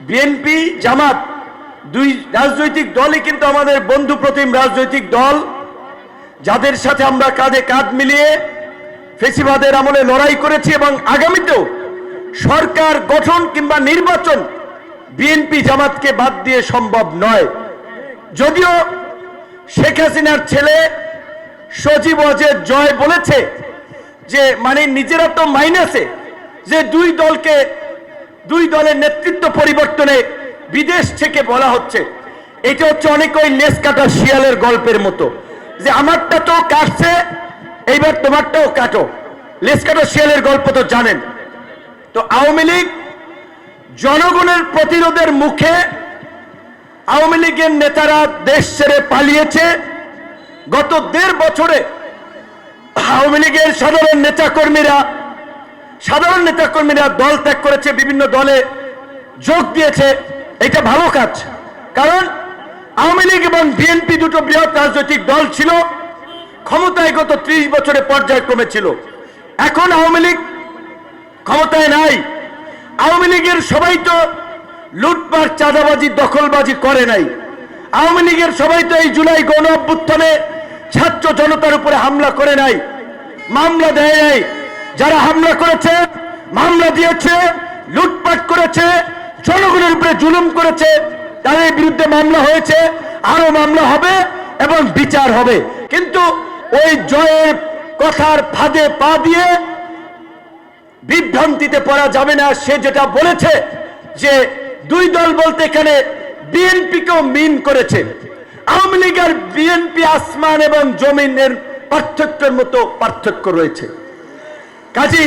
BNP জামাত, দুই রাজনৈতিক দলই কিন্তু আমাদের বন্ধু প্রতিম রাজনৈতিক দল। যাদের সাথে আমরা কাঁধে কাঁধ মিলিয়ে ফেসিবাদের আমলে লড়াই করেছি এবং আগামীতেও সরকার গঠন কিংবা নির্বাচন বিএনপি জামাতকে বাদ দিয়ে সম্ভব নয়। যদিও শেখ হাসিনার ছেলে সজীব অজের জয় বলেছে যে মানে নিজেরা তো মাইনাসে যে দুই দলকে দুই দলের নেতৃত্ব পরিবর্তনে বিদেশ থেকে বলা হচ্ছে। এটা হচ্ছে অনেক ওই লেস কাটা শিয়ালের গল্পের মতো। যে আমারটা তো কাটছে, এইবার তোমারটাও কাটো। লেস কাটা শিয়ালের গল্প তো জানেন। তো আওয়ামী লীগ জনগণের প্রতিরোধের মুখে আওয়ামী লীগের নেতারা দেশ ছেড়ে পালিয়েছে। গত দেড় বছরে আওয়ামী লীগের সাধারণ নেতাকর্মীরা সাধারণ নেতাকর্মীরা দল ত্যাগ করেছে, বিভিন্ন দলে যোগ দিয়েছে। এটা ভালো কাজ। কারণ আওয়ামী লীগ এবং বিএনপি দুটো বৃহৎ রাজনৈতিক দল ছিল, ক্ষমতায় গত ত্রিশ বছরে পর্যায়ক্রমে ছিল। এখন আওয়ামী লীগ ক্ষমতায় নাই। আওয়ামী লীগের সবাই তো লুটপাট, চাঁদাবাজি, দখলবাজি করে নাই। আওয়ামী লীগের সবাই তো এই জুলাই গণ অভ্যুত্থানে ছাত্র জনতার উপরে হামলা করে নাই, মামলা দেয় নাই। যারা হামলা করেছে, মামলা দিয়েছে, লুটপাট করেছে, জনগণের উপরে জুলুম করেছে, তাদের বিরুদ্ধে মামলা হয়েছে, আরও মামলা হবে এবং বিচার হবে। কিন্তু ওই জয়ের কথার ফাঁদে পা দিয়ে বিভ্রান্তিতে পড়া যাবে না। সে যেটা বলেছে যে, দুই দল বলতে এখানে বিএনপিকেও মিন করেছে। আওয়ামী লীগ আর বিএনপি আসমান এবং জমিনের পার্থক্যের মতো পার্থক্য রয়েছে। কাজী,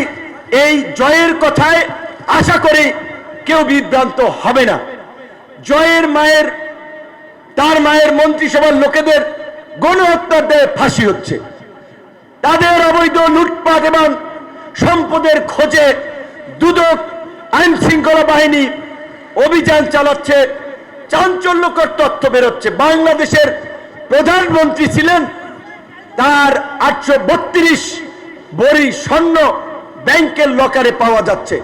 এই জয়ের কথায় আশা করি কেউ বিভ্রান্ত হবে না। জয়ের মায়ের, তার মায়ের মন্ত্রিসভার লোকেদের গণহত্যার দেয় ফাঁসি হচ্ছে। তাদের অবৈধ লুটপাট এবং সম্পদের খোঁজে দুদক আইন শৃঙ্খলা বাহিনী অভিযান চালাচ্ছে, চাঞ্চল্যকর তথ্য বেরোচ্ছে। বাংলাদেশের প্রধানমন্ত্রী ছিলেন তার আটশো বত্রিশ বড়ি স্বর্ণ ব্যাংকের লকারে পাওয়া যাচ্ছে।